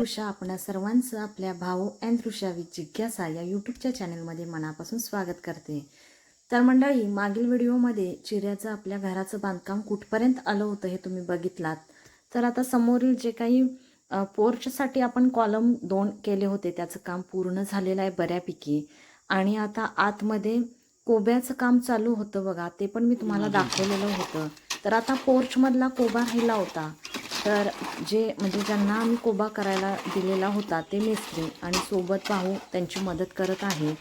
ऋषा आपणा सर्वांचं आपल्या भाऊ अँड ऋषा विथ जिज्ञासा या यूट्यूबच्या चॅनलमध्ये मनापासून स्वागत करते. तर मंडळी मागील व्हिडिओमध्ये चिऱ्याचं आपल्या घराचं बांधकाम कुठपर्यंत आलं होतं हे तुम्ही बघितलात. तर आता समोरील जे काही पोर्चसाठी आपण कॉलम दोन केले होते त्याचं काम पूर्ण झालेलं आहे बऱ्यापैकी. आणि आता आतमध्ये कोब्याचं काम चालू होतं बघा ते पण मी तुम्हाला दाखवलेलं होतं. तर आता पोर्चमधला कोबा राहिला होता. तर जे म्हणजे ज्यांना आम्ही कोबा करायला दिलेला होता ते मिस्त्री आणि सोबत पाहू त्यांची मदत करत आहे.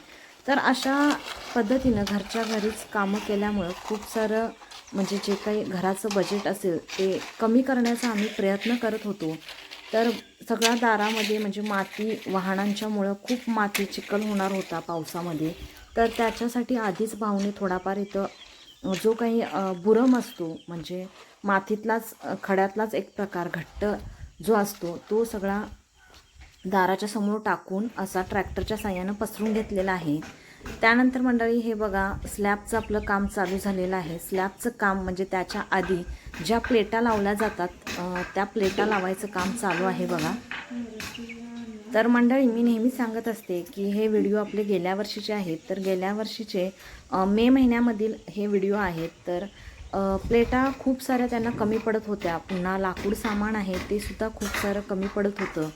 तर अशा पद्धतीनं घरच्या घरीच कामं केल्यामुळं खूप सारं म्हणजे जे काही घराचं बजेट असेल ते कमी करण्याचा आम्ही प्रयत्न करत होतो. तर सगळ्या दारामध्ये म्हणजे माती वाहनांच्यामुळं खूप माती चिखल होणार होता पावसामध्ये. तर त्याच्यासाठी आधीच भाऊने थोडाफार इथं जो काही बुरम असतो म्हणजे मातीतलाच खड्यातलाच एक प्रकार घट्ट जो असतो तो सगळा दाराच्या समोर टाकून असा ट्रॅक्टरच्या साह्यानं पसरून घेतलेला आहे. त्यानंतर मंडळी हे बघा स्लॅबचं आपलं काम चालू झालेलं आहे. स्लॅबचं काम म्हणजे त्याच्या आधी ज्या प्लेटा लावल्या जातात त्या प्लेटा लावायचं काम चालू आहे बघा. तर मंडळी मी नेहमी सांगत असते की हे व्हिडिओ आपले गेल्या वर्षीचे आहेत. तर गेल्या वर्षीचे मे महिन्यामधील हे व्हिडिओ आहेत तर प्लेटा खूप साऱ्या त्यांना कमी पडत होत्या. पुन्हा लाकूड सामान आहे ते सुद्धा खूप सारं कमी पडत होतं.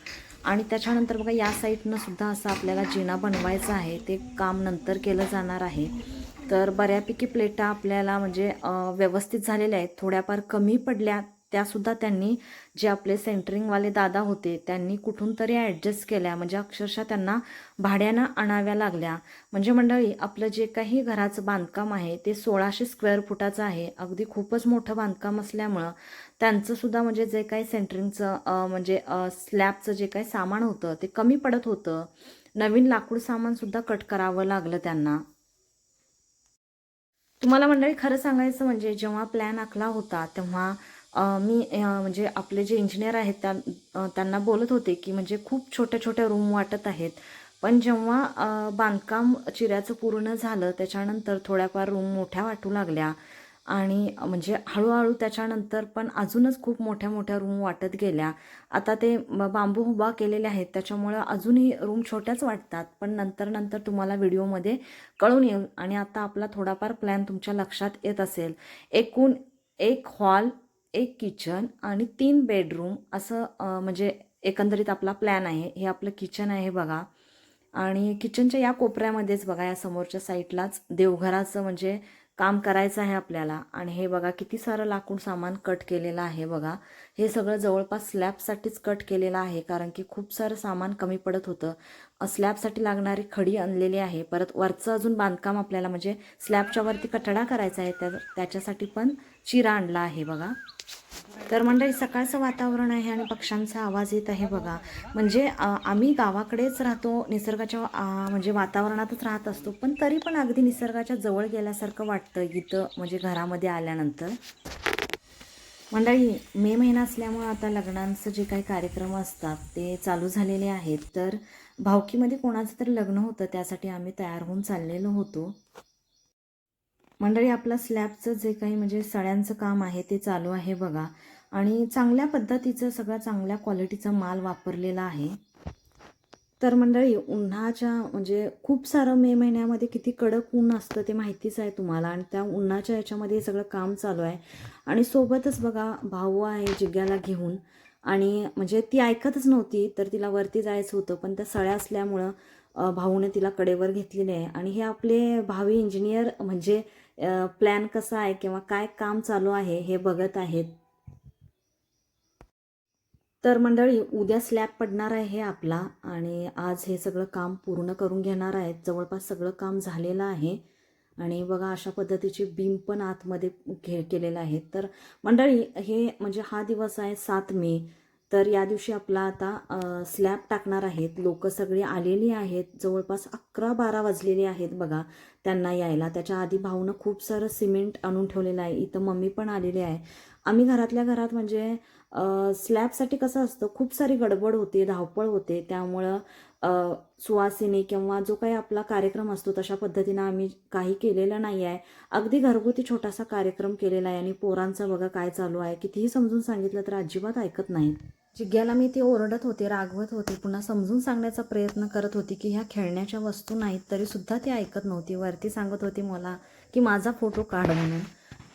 आणि त्याच्यानंतर बघा या साईडनं सुद्धा असं आपल्याला जिना बनवायचा आहे ते काम नंतर केलं जाणार आहे. तर बऱ्यापैकी प्लेटा आपल्याला म्हणजे व्यवस्थित झालेल्या आहेत. थोड्याफार कमी पडल्या त्यासुद्धा त्यांनी जे आपले सेंटरिंगवाले दादा होते त्यांनी कुठून तरी ॲडजस्ट केल्या. म्हणजे अक्षरशः त्यांना भाड्यानं आणाव्या लागल्या. म्हणजे मंडळी आपलं जे काही घराचं बांधकाम आहे ते सोळाशे स्क्वेअर फुटाचं आहे. अगदी खूपच मोठं बांधकाम असल्यामुळं त्यांचं सुद्धा म्हणजे जे काही सेंटरिंगचं म्हणजे स्लॅबचं जे काही सामान होतं ते कमी पडत होतं. नवीन लाकूड सामानसुद्धा कट करावं लागलं त्यांना. तुम्हाला मंडळी खरं सांगायचं म्हणजे जेव्हा प्लॅन आखला होता तेव्हा मी म्हणजे आपले जे इंजिनियर आहेत त्या त्यांना बोलत होते की म्हणजे खूप छोट्या छोट्या रूम वाटत आहेत. पण जेव्हा बांधकाम चिऱ्याचं पूर्ण झालं त्याच्यानंतर थोड्याफार रूम मोठ्या वाटू लागल्या. आणि म्हणजे हळूहळू त्याच्यानंतर पण अजूनच खूप मोठ्या मोठ्या रूम वाटत गेल्या. आता ते बांबू उभा केलेले आहेत त्याच्यामुळं अजूनही रूम छोट्याच वाटतात. पण नंतर नंतर तुम्हाला व्हिडिओमध्ये कळून येईल. आणि आता आपला थोडाफार प्लॅन तुमच्या लक्षात येत असेल. एकूण एक हॉल एक किचन आणि तीन बेडरूम असं म्हणजे एकंदरीत आपला प्लॅन आहे. हे आपलं किचन आहे बघा. आणि किचनच्या या कोपऱ्यामध्येच बघा या समोरच्या साईडलाच देवघराचं म्हणजे काम करायचं आहे आपल्याला. आणि हे बघा किती सारं लाकूड सामान कट केलेलं आहे बघा. हे सगळं जवळपास स्लॅबसाठीच कट केलेलं आहे कारण की खूप सारं सामान कमी पडत होतं. स्लॅबसाठी लागणारी खडी आणलेली आहे. परत वरचं अजून बांधकाम आपल्याला म्हणजे स्लॅबच्या वरती कठडा करायचा आहे त्या त्याच्यासाठी पण चिरा आणला आहे बघा. तर मंडळी सकाळचं वातावरण आहे आणि पक्ष्यांचा आवाज येत आहे बघा. म्हणजे आम्ही गावाकडेच राहतो निसर्गाच्या म्हणजे वातावरणातच राहत असतो पण तरी पण अगदी निसर्गाच्या जवळ गेल्यासारखं वाटतं इथं म्हणजे घरामध्ये आल्यानंतर. मंडळी मे महिना असल्यामुळं आता लग्नांचं जे काही कार्यक्रम असतात ते चालू झालेले आहेत. तर भावकीमध्ये कोणाचं तरी लग्न होतं त्यासाठी आम्ही तयार होऊन चाललेलो होतो. मंडळी आपलं स्लॅबचं जे काही म्हणजे सळ्यांचं काम आहे ते चालू आहे बघा. आणि चांगल्या पद्धतीचं सगळा चांगल्या क्वालिटीचा माल वापरलेला आहे. तर मंडळी उन्हाच्या म्हणजे खूप सारं मे महिन्यामध्ये किती कडक ऊन असतं ते माहितीच आहे तुम्हाला. आणि त्या उन्हाच्या याच्यामध्ये सगळं काम चालू आहे. आणि सोबतच बघा भाऊ आहे जिग्याला घेऊन. आणि म्हणजे ती ऐकतच नव्हती तर तिला वरती जायचं होतं. पण त्या सळ्या असल्यामुळं भाऊने तिला कडेवर घेतलेले आहे. आणि हे आपले भावी इंजिनियर म्हणजे प्लॅन कसा आहे किंवा काय काम चालू आहे हे बघत आहेत. तर मंडळी उद्या स्लॅब पडणार आहे हे आपला आणि आज हे सगळं काम पूर्ण करून घेणार आहेत. जवळपास सगळं काम झालेलं आहे आणि बघा अशा पद्धतीची बीम पण आतमध्ये घे केलेलं आहे तर मंडळी हे म्हणजे हा दिवस आहे सात मे. तर या दिवशी आपला आता स्लॅब टाकणार आहेत. लोक सगळी आलेली आहेत. जवळपास अकरा बारा वाजलेले आहेत बघा त्यांना यायला. त्याच्या आधी भाऊनं खूप सारं सिमेंट आणून ठेवलेलं आहे. इथं मम्मी पण आलेली आहे. आम्ही घरातल्या घरात म्हणजे स्लॅबसाठी कसं असतं खूप सारी गडबड होते धावपळ होते. त्यामुळं सुवासिनी किंवा जो काही आपला कार्यक्रम असतो तशा पद्धतीनं आम्ही काही केलेलं नाही आहे अगदी घरगुती छोटासा कार्यक्रम केलेला आहे आणि पोरांचं बघा काय चालू आहे. कितीही समजून सांगितलं तर अजिबात ऐकत नाहीत. जिग्याला मी ती ओरडत होते रागवत होते पुन्हा समजून सांगण्याचा प्रयत्न करत होती की ह्या खेळण्याच्या वस्तू नाहीत तरीसुद्धा ती ऐकत नव्हती. वरती सांगत होती मला की माझा फोटो काढ म्हणून.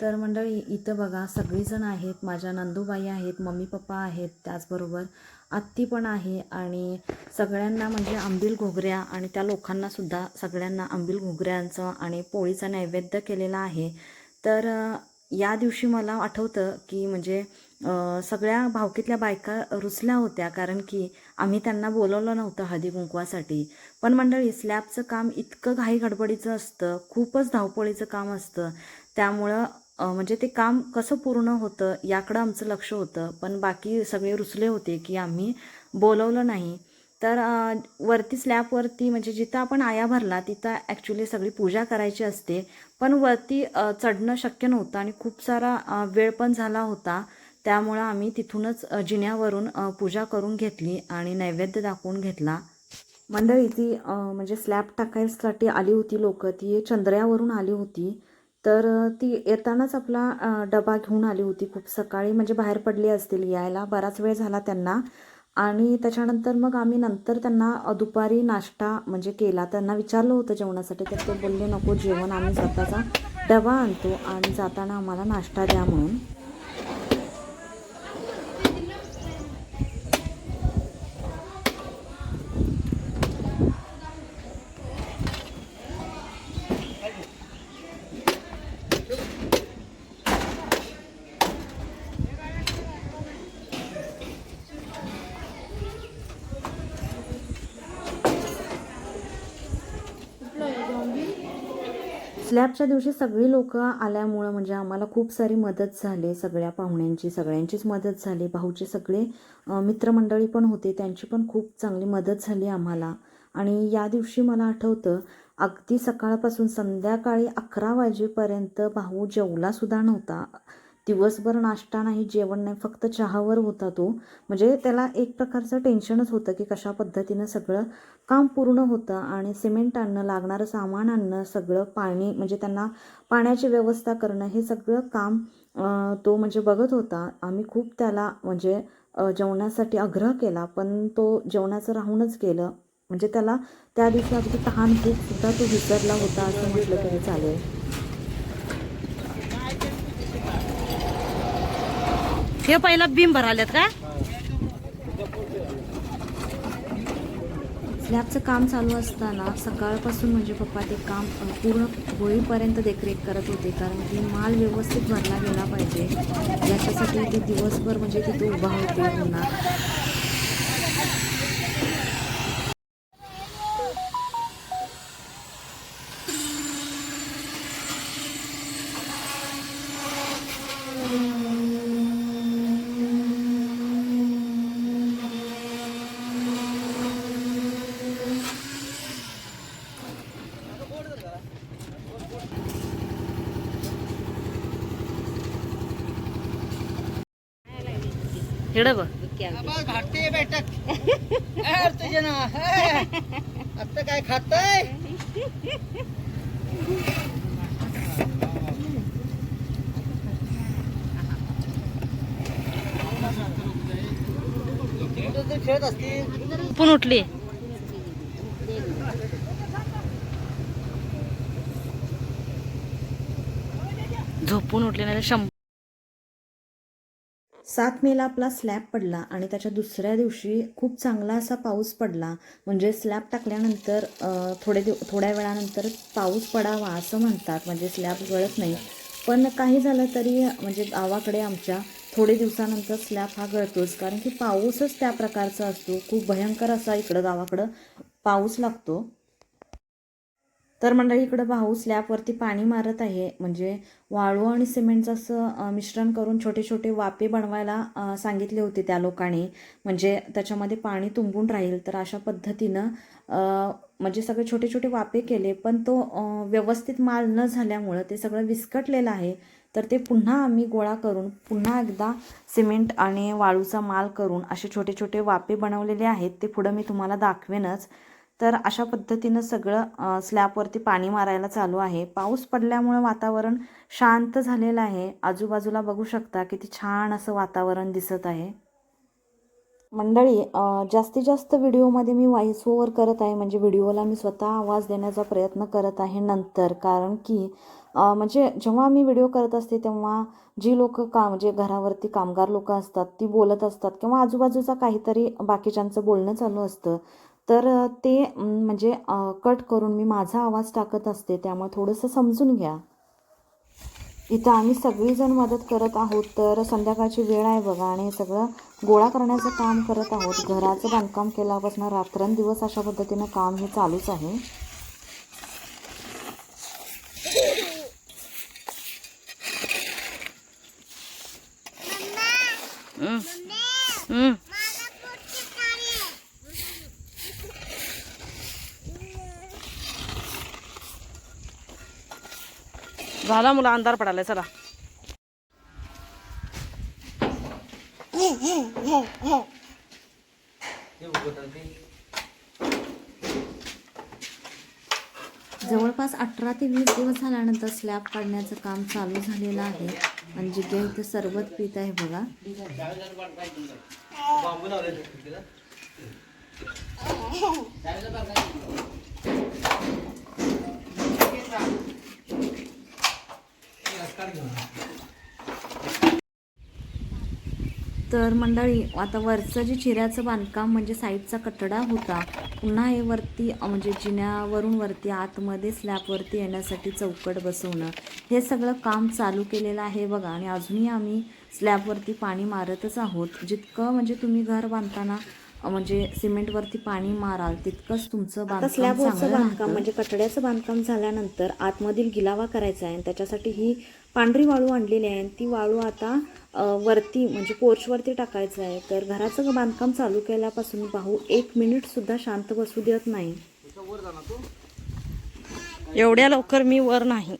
तर मंडळी इथं बघा सगळीजण आहेत माझ्या नंदूबाई आहेत मम्मी पप्पा आहेत त्याचबरोबर आत्ती पण आहे आणि सगळ्यांना म्हणजे आंबील घोगऱ्या आणि त्या लोकांनासुद्धा सगळ्यांना आंबील घोगऱ्यांचं आणि पोळीचा नैवेद्य केलेला आहे. तर या दिवशी मला आठवतं की म्हणजे सगळ्या भावकीतल्या बायका रुसल्या होत्या कारण की आम्ही त्यांना बोलवलं नव्हतं हळदी कुंकवासाठी. पण मंडळी स्लॅबचं काम इतकं घाई गडबडीचं असतं खूपच धावपळीचं काम असतं. त्यामुळं म्हणजे ते काम कसं पूर्ण होतं याकडं आमचं लक्ष होतं. पण बाकी सगळे रुसले होते की आम्ही बोलवलं नाही. तर वरती स्लॅबवरती म्हणजे जिथं आपण आया भरला तिथं ॲक्च्युली सगळी पूजा करायची असते. पण वरती चढणं शक्य नव्हतं आणि खूप सारा वेळ पण झाला होता. त्यामुळं आम्ही तिथूनच जिन्यावरून पूजा करून घेतली आणि नैवेद्य दाखवून घेतला. मंडळी ती म्हणजे स्लॅब टाकायसाठी आली होती लोक. ती चंद्र्यावरून आली होती. तर ती येतानाच आपला डबा घेऊन आली होती खूप सकाळी. म्हणजे बाहेर पडली असतील यायला. बराच वेळ झाला त्यांना. आणि त्याच्यानंतर मग आम्ही नंतर त्यांना दुपारी नाश्ता म्हणजे केला. त्यांना विचारलं होतं जेवणासाठी. तर ते बोलले नको जेवण आम्ही स्वतःचा डबा आणतो आणि जाताना आम्हाला नाश्ता द्या म्हणून. स्लॅबच्या दिवशी सगळी लोक आल्यामुळं म्हणजे आम्हाला खूप सारी मदत झाली. सगळ्या पाहुण्यांची सगळ्यांचीच मदत झाली. भाऊचे सगळे मित्रमंडळी पण होते. त्यांची पण खूप चांगली मदत झाली आम्हाला. आणि या दिवशी मला आठवतं अगदी सकाळपासून संध्याकाळी अकरा वाजेपर्यंत भाऊ जेवलासुद्धा नव्हता. दिवसभर नाश्ता नाही जेवण नाही फक्त चहावर होता तो. म्हणजे त्याला एक प्रकारचं टेन्शनच होतं की कशा पद्धतीनं सगळं काम पूर्ण होतं आणि सिमेंट आणणं लागणारं सामान आणणं सगळं पाणी म्हणजे त्यांना पाण्याची व्यवस्था करणं हे सगळं काम तो म्हणजे बघत होता. आम्ही खूप त्याला म्हणजे जेवणासाठी आग्रह केला पण तो जेवणाचं राहूनच गेलं. म्हणजे त्याला त्या दिवशी अगदी तहान भूक सुद्धा तो विसरला होता असं म्हटलं तरी चालेल. हे पहिला बीम भरालेत का? स्लॅबचं काम चालू असताना सकाळपासून म्हणजे पप्पा ते काम पूर्ण होईपर्यंत देखरेख करत होते कारण की माल व्यवस्थित भरला गेला पाहिजे. याच्यासाठी ते दिवसभर म्हणजे तिथे उभा होते पुन्हा. बघ. भारतीय बैठक. ना आता काय खाताय? खेळत असतील. पण उठली? झोपून उठली नाही शंभर सात मेला आपला स्लॅब पडला आणि त्याच्या दुसऱ्या दिवशी खूप चांगला असा पाऊस पडला. म्हणजे स्लॅब टाकल्यानंतर थोडे दिव थोड्या वेळानंतर पाऊस पडावा असं म्हणतात. म्हणजे स्लॅब गळत नाही. पण काही झालं तरी म्हणजे गावाकडे आमच्या थोडे दिवसानंतर स्लॅब हा गळतोच. कारण की पाऊसच त्या प्रकारचा असतो. खूप भयंकर असा इकडं गावाकडं पाऊस लागतो. तर मंडळी इकडं भाऊ स्लॅबवरती पाणी मारत आहे. म्हणजे वाळू आणि सिमेंटचं असं मिश्रण करून छोटे छोटे वापे बनवायला सांगितले होते त्या लोकांनी. म्हणजे त्याच्यामध्ये पाणी तुंबून राहील तर अशा पद्धतीनं म्हणजे सगळे छोटे छोटे वापे केले. पण तो व्यवस्थित माल न झाल्यामुळं ते सगळं विस्कटलेलं आहे. तर ते पुन्हा आम्ही गोळा करून पुन्हा एकदा सिमेंट आणि वाळूचा माल करून असे छोटे छोटे वापे बनवलेले आहेत. ते पुढं मी तुम्हाला दाखवेनच. तर अशा पद्धतीनं सगळं स्लॅबवरती पाणी मारायला चालू आहे. पाऊस पडल्यामुळं वातावरण शांत झालेलं आहे. आजूबाजूला बघू शकता किती छान असं वातावरण दिसत आहे. मंडळी जास्तीत जास्त व्हिडिओमध्ये मी व्हॉइस ओवर करत आहे. म्हणजे व्हिडिओला मी स्वतः आवाज देण्याचा प्रयत्न करत आहे नंतर. कारण की म्हणजे जेव्हा मी व्हिडिओ करत असते तेव्हा जी लोक का म्हणजे घरावरती कामगार लोक असतात ती बोलत असतात किंवा आजूबाजूचा काहीतरी बाकीच्यांचं बोलणं चालू असतं. तर ते म्हणजे कट करून मी माझा आवाज टाकत असते त्यामुळे थोडंसं समजून घ्या. इथं आम्ही सगळीजण मदत करत आहोत तर संध्याकाळची वेळ आहे बघा आणि हे सगळं गोळा करण्याचं काम करत आहोत. घराचं बांधकाम केल्यापासून रात्रंदिवस अशा पद्धतीनं काम हे चालूच आहे. हम्म. झाला मुला अंधार पडालाय चला. जवळपास अठरा ते वीस दिवस झाल्यानंतर स्लॅब काढण्याचं काम चालू झालेलं आहे. आणि जिग्या इथे सरबत पित आहे बघा. तर मंडळी आता वरचं जे चिऱ्याचं बांधकाम म्हणजे साईडचा कठडा होता पुन्हा हे वरती म्हणजे जिन्यावरून वरती आतमध्ये स्लॅबवरती येण्यासाठी चौकट बसवणं हे सगळं काम चालू केलेलं आहे बघा. आणि अजूनही आम्ही स्लॅबवरती पाणी मारतच आहोत. जितकं म्हणजे तुम्ही घर बांधताना म्हणजे सिमेंटवरती पाणी माराल तितकंच तुमचं बांधकाम स्लॅबवरचं बांधकाम. म्हणजे कठड्याचं बांधकाम झाल्यानंतर आतमधील गिलावा करायचा आहे आणि त्याच्यासाठी ही पांढरी वाळू आणलेली आहे आणि ती वाळू आता वरती म्हणजे पोर्चवरती टाकायचं आहे. तर घराचं बांधकाम चालू केल्यापासून भाऊ एक मिनिट सुद्धा शांत बसू देत नाही. एवढ्या लवकर मी वर नाही.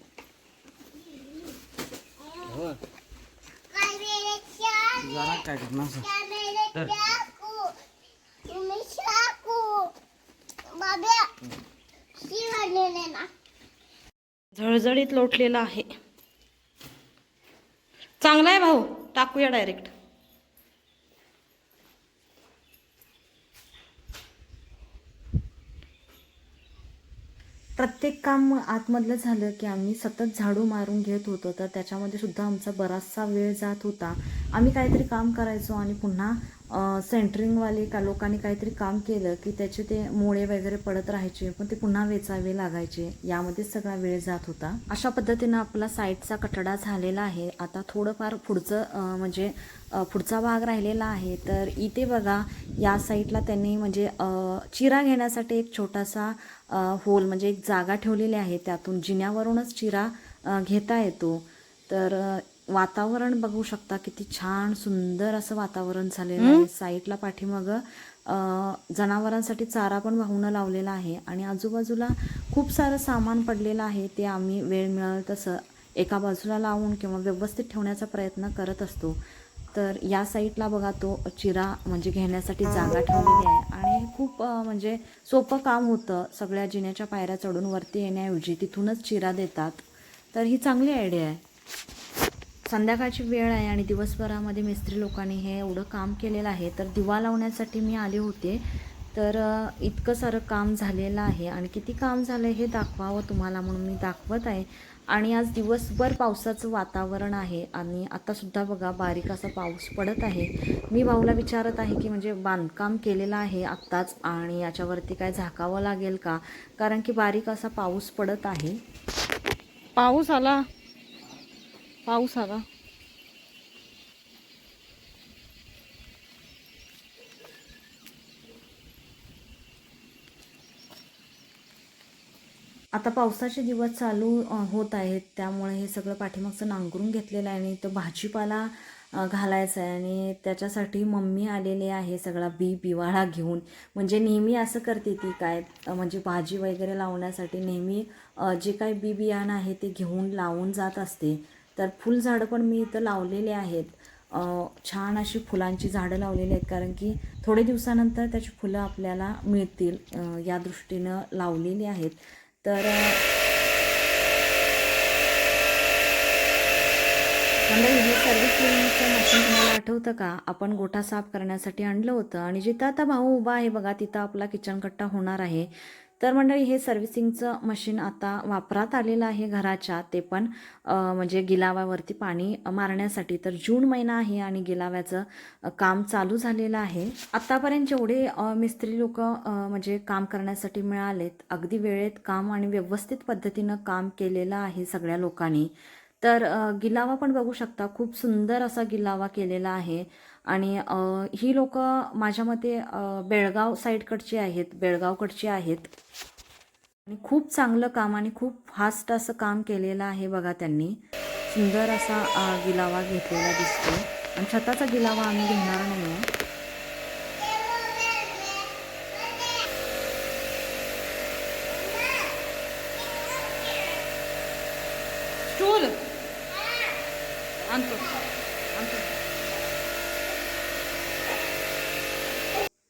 काय करणार झळझळीत लोटलेला आहे. चांगला आहे भाऊ टाकूया डायरेक्ट प्रत्येक काम आतमधलं झालं की आम्ही सतत झाडू मारून घेत होतो तर त्याच्यामध्ये सुद्धा आमचा बराचसा वेळ जात होता. आम्ही काहीतरी काम करायचो आणि पुन्हा सेंटरिंगवाले का लोकांनी काहीतरी काम केलं की त्याचे ते मोळे वगैरे पडत राहायचे पण ते पुन्हा वेचावे लागायचे. यामध्ये सगळा वेळ जात होता. अशा पद्धतीनं आपला साईडचा कटडा झालेला आहे. आता थोडंफार पुढचं म्हणजे पुढचा भाग राहिलेला आहे. तर इथे बघा या साईडला त्यांनी म्हणजे चिरा घेण्यासाठी एक छोटासा होल म्हणजे एक जागा ठेवलेली आहे. त्यातून जिन्यावरूनच चिरा घेता येतो. तर वातावरण बघू शकता. किती छान सुंदर असं वातावरण झालेलं आहे. साईडला पाठीमागं जनावरांसाठी चारा पण वाहून लावलेला आहे. आणि आजूबाजूला खूप सारं सामान पडलेलं आहे. ते आम्ही वेळ मिळेल तसं एका बाजूला लावून किंवा व्यवस्थित ठेवण्याचा प्रयत्न करत असतो. तर या साईडला बघा तो चिरा म्हणजे घेण्यासाठी जागा ठेवलेली आहे. आणि खूप म्हणजे सोपं काम होतं. सगळ्या जिन्याच्या पायऱ्या चढून वरती येण्याऐवजी तिथूनच चिरा देतात. तर ही चांगली आयडिया आहे. संध्याकाळची वेळ आहे आणि दिवसभरामध्ये मिस्त्री लोकांनी हे एवढं काम केलेलं आहे तर दिवा लावण्यासाठी मी आले होते. तर इतकं सारं काम झालेलं आहे आणि किती काम झालं हे दाखवावं तुम्हाला म्हणून मी दाखवत आहे. आणि आज दिवसभर पावसाचं वातावरण आहे आणि आत्तासुद्धा बघा बारीक असा पाऊस पडत आहे. मी भाऊला विचारत आहे की म्हणजे बांधकाम केलेलं आहे आत्ताच आणि याच्यावरती काय झाकावं लागेल का? कारण की बारीक असा पाऊस पडत आहे. पाऊस आला. पाऊस आला आता पावसाचे दिवस चालू होत आहेत. त्यामुळे हे सगळं पाठीमागचं नांगरून घेतलेलं आहे आणि तो भाजीपाला घालायचा आहे आणि त्याच्यासाठी मम्मी आलेली आहे सगळा बी बिवाळा घेऊन. म्हणजे नेहमी असं करते ती काय म्हणजे भाजी वगैरे लावण्यासाठी नेहमी जे काही बी बियाणं आहे ते घेऊन लावून जात असते. तर फुलझाडं पण मी इथं लावलेले आहेत. छान अशी फुलांची झाडं लावलेली आहेत कारण की थोडे दिवसानंतर त्याची फुलं आपल्याला मिळतील या दृष्टीनं लावलेली आहेत. तर मंडळी म्हणजे हे सर्व्हिसिंगचं मशीन तुम्हाला आठवतं का? आपण गोठा साफ करण्यासाठी आणलं होतं आणि जिथं आता भाऊ उभा आहे बघा तिथं आपला किचन कट्टा होणार आहे. तर मंडळी हे सर्व्हिसिंगचं मशीन आता वापरात आलेलं आहे घराच्या. ते पण म्हणजे गिलाव्यावरती पाणी मारण्यासाठी. तर जून महिना आहे आणि गिलाव्याचं काम चालू झालेलं आहे. आत्तापर्यंत जेवढे मिस्त्री लोक म्हणजे काम करण्यासाठी मिळालेत अगदी वेळेत काम आणि व्यवस्थित पद्धतीनं काम केलेलं आहे सगळ्या लोकांनी. तर गिलावा पण बघू शकता. खूप सुंदर असा गिलावा केलेला आहे. आणि ही लोक माझ्या मते बेळगाव साईडकडची आहेत बेळगावकडची आहेत. आणि खूप चांगलं काम आणि खूप फास्ट असं काम केलेलं आहे बघा त्यांनी. सुंदर असा गिलावा घेतलेला दिसतो आणि छताचा गिलावा आम्ही घेणार नाही आहे स्टूल आणतो आणतो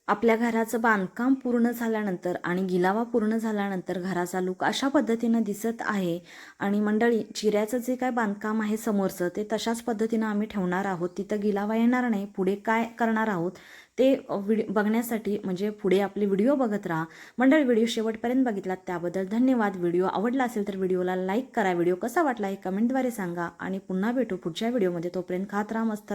आपल्या घराचं बांधकाम पूर्ण झाल्यानंतर आणि गिलावा पूर्ण झाल्यानंतर घराचा लुक अशा पद्धतीनं दिसत आहे. आणि मंडळी चिऱ्याचं जे काय बांधकाम आहे समोरचं ते तशाच पद्धतीनं आम्ही ठेवणार आहोत. तिथं गिलावा येणार नाही. पुढे काय करणार आहोत? ते व्हिडिओ बघण्यासाठी म्हणजे पुढे आपले व्हिडिओ बघत राहा. मंडळ व्हिडिओ शेवटपर्यंत बघितलात त्याबद्दल धन्यवाद. व्हिडिओ आवडला असेल तर व्हिडिओला लाईक करा. व्हिडिओ कसा वाटला हे कमेंटद्वारे सांगा. आणि पुन्हा भेटू पुढच्या व्हिडिओमध्ये. तोपर्यंत खात राहा मस्त